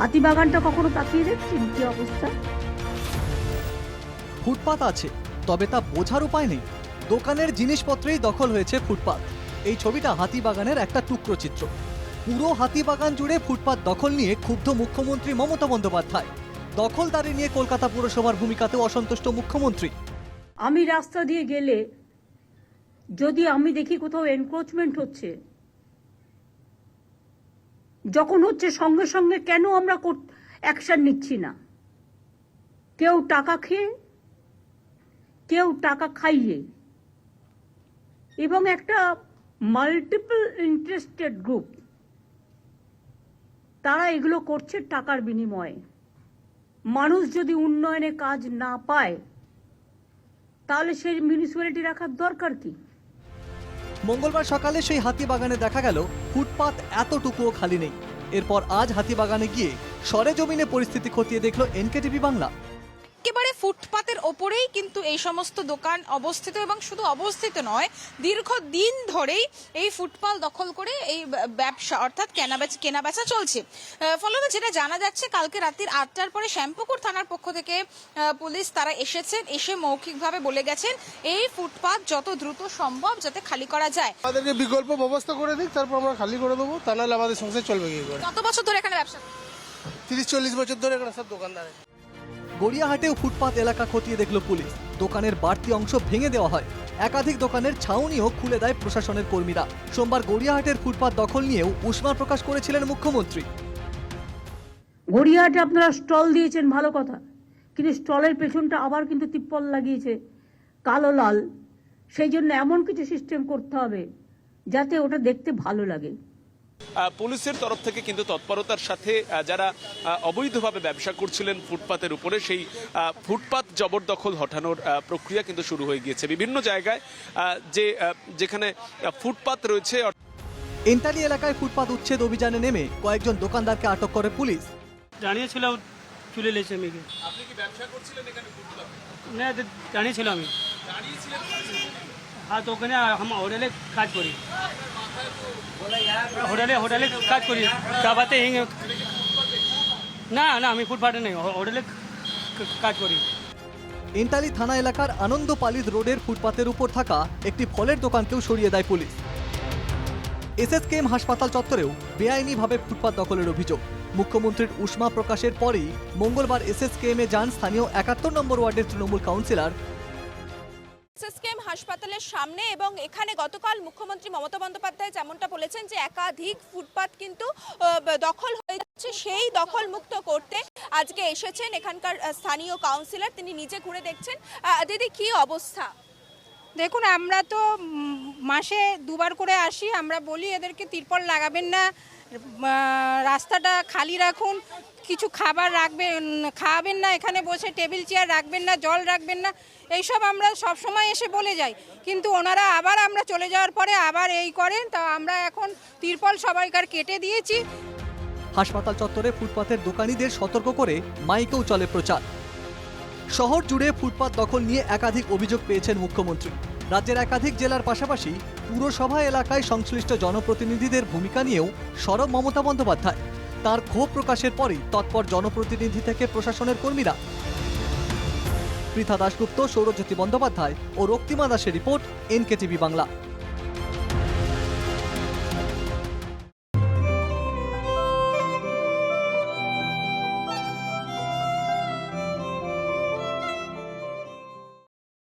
হাতিবাগানটা কখনো তাকিয়ে দেখছেন? কি অবস্থা? ফুটপাত আছে তবে তা বোঝার উপায় নেই। দোকানের জিনিসপত্রেই দখল হয়েছে ফুটপাত। এই ছবিটা হাতিবাগানের একটা টুকরো চিত্র। পুরো হাতিবাগান জুড়ে ফুটপাত দখল নিয়ে ক্ষুব্ধ মুখ্যমন্ত্রী মমতা বন্দ্যোপাধ্যায়। দখলদারি নিয়ে কলকাতা পুরসভার ভূমিকাতেও অসন্তুষ্ট মুখ্যমন্ত্রী। আমি রাস্তা দিয়ে গেলে যদি আমি দেখি কোথাও এনক্রোচমেন্ট হচ্ছে যখন হচ্ছে সঙ্গে সঙ্গে কেন আমরা অ্যাকশন নিচ্ছি না? কেউ টাকা খেয়ে, কেউ টাকা খাইয়ে। এবং একটা মাল্টিপল ইন্টারেস্টেড গ্রুপ তারা এগুলো করছে টাকার বিনিময়ে। মানুষ যদি উন্নয়নে কাজ না পায়, তাহলে সেই মিউনিসিপ্যালিটি রাখার দরকার কি? মঙ্গলবার সকালে সেই হাতিবাগানে দেখা গেল, ফুটপাত এতটুকুও খালি নেই। এরপর আজ হাতিবাগানে গিয়ে সরেজমিনে পরিস্থিতি খতিয়ে দেখল এনকেটিভি বাংলা। ফুটপাতের ওপরেই কিন্তু এই সমস্ত দোকান অবস্থিত এবং শুধু অবস্থিত নয় দীর্ঘদিন ধরেই এই ফুটপাল দখল করে এই ব্যবসা অর্থাৎ কেনাবেচা কেনাবেচা চলছে। ফলত যেটা জানা যাচ্ছে কালকে রাত্রির আটটার পরে শ্যাম্পুকুর থানার পক্ষ থেকে পুলিশ তারা এসেছেন এসে মৌখিকভাবে বলে গেছেন এই ফুটপাত যত দ্রুত সম্ভব যাতে খালি করা যায়। আমাদেরকে বিকল্প ব্যবস্থা করে দিক তারপর আমরা খালি করে দেবো তা নাহলে আমাদের সংসার চলবে কি করে? কত বছর ধরে এখানে ব্যবসা? তিরিশ চল্লিশ বছর ধরে এখানে সব দোকানদার। গড়িয়াহাটেও ফুটপাত এলাকা খতিয়ে দেখল পুলিশ। দোকানের বাড়তি অংশ ভেঙে দেওয়া হয়। একাধিক দোকানের ছাউনিও খুলে দেয় প্রশাসনের কর্মীরা। সোমবার গড়িয়াহাটের ফুটপাত দখল নিয়েও উষ্মা প্রকাশ করেছিলেন মুখ্যমন্ত্রী। গড়িয়াহাটে আপনারা স্টল দিয়েছেন, ভালো কথা। কিন্তু স্টলের পেছনটা আবার কিন্তু তিপ্পল লাগিয়েছে, কালো লাল। সেই জন্য এমন কিছু সিস্টেম করতে হবে, যাতে ওটা দেখতে ভালো লাগে। পুলিশের তরফ থেকে কিন্তু তৎপরতার সাথে যারা অবৈধভাবে ব্যবসা করছিলেন ফুটপাতের উপরে সেই আহ, ফুটপাত জবরদখল হটানোর প্রক্রিয়া কিন্তু শুরু হয়ে গিয়েছে। বিভিন্ন জায়গায় যে যেখানে ফুটপাত রয়েছে এন্টালি এলাকায় ফুটপাত উচ্ছেদ অভিযানে নেমে কয়েকজন দোকানদারকে আটক করে পুলিশ। দাঁড়িয়েছিলাম চলে এসেছে মেয়েকে। আপনি কি ব্যবসা করছিলেন এখানে না দা- দাঁড়িয়েছিলাম আমি। হ্যাঁ তো ওখানে আমি হোটেলে কাজ করি। হোটেলে হোটেলে কাজ করি। দাবাতে হিং। না না, আমি ফুটপাথে নেই হোটেলে কাজ করি। এন্টালি থানা এলাকার আনন্দ পালিত রোডের ফুটপাতের উপর থাকা একটি ফলের দোকানকেও সরিয়ে দেয় পুলিশ। এসএসকেএম হাসপাতাল চত্বরেও বেআইনিভাবে ফুটপাত দখলের অভিযোগ। মুখ্যমন্ত্রীর উষ্মা প্রকাশের পরেই মঙ্গলবার এসএসকেএম এ যান স্থানীয় একাত্তর নম্বর ওয়ার্ডের তৃণমূল কাউন্সিলর এসএসকেএম হাসপাতালের সামনে এবং এখানে গতকাল মুখ্যমন্ত্রী মমতা বন্দ্যোপাধ্যায় যেমনটা বলেছেন যে একাধিক ফুটপাত কিন্তু দখল হয়ে যাচ্ছে। সেই দখল মুক্ত করতে আজকে এসেছেন এখানকার স্থানীয় কাউন্সিলর। তিনি নিজে ঘুরে দেখছেন। দিদি, কি অবস্থা? দেখুন, আমরা তো মাসে দুবার করে আসি। আমরা বলি এদেরকে তিরপল লাগাবেন না। রাস্তাটা খালি রাখুন, কিছু খাবার রাখবেন খাওয়াবেন না, এখানে বসে টেবিল চেয়ার রাখবেন না, জল রাখবেন না, এইসব আমরা সব সময় এসে বলে যাই। কিন্তু ওনারা আবার আমরা চলে যাওয়ার পরে আবার এই করেন, তা আমরা এখন তিরপল সবাইকার কেটে দিয়েছি। হাসপাতাল চত্বরে ফুটপাতের দোকানিদের সতর্ক করে মাইকেও চলে প্রচার। শহর জুড়ে ফুটপাত দখল নিয়ে একাধিক অভিযোগ পেয়েছেন মুখ্যমন্ত্রী। রাজ্যের একাধিক জেলার পাশাপাশি পুরসভা এলাকায় সংশ্লিষ্ট জনপ্রতিনিধিদের ভূমিকা নিয়েও সরব মমতা বন্দ্যোপাধ্যায়। তার ক্ষোভ প্রকাশের পরই তৎপর জনপ্রতিনিধি থেকে প্রশাসনের কর্মীরা। পৃথা দাশগুপ্ত, সৌরজ্যোতি বন্দ্যোপাধ্যায় ও রক্তিমা দাসের রিপোর্ট, এনকেটিভি বাংলা।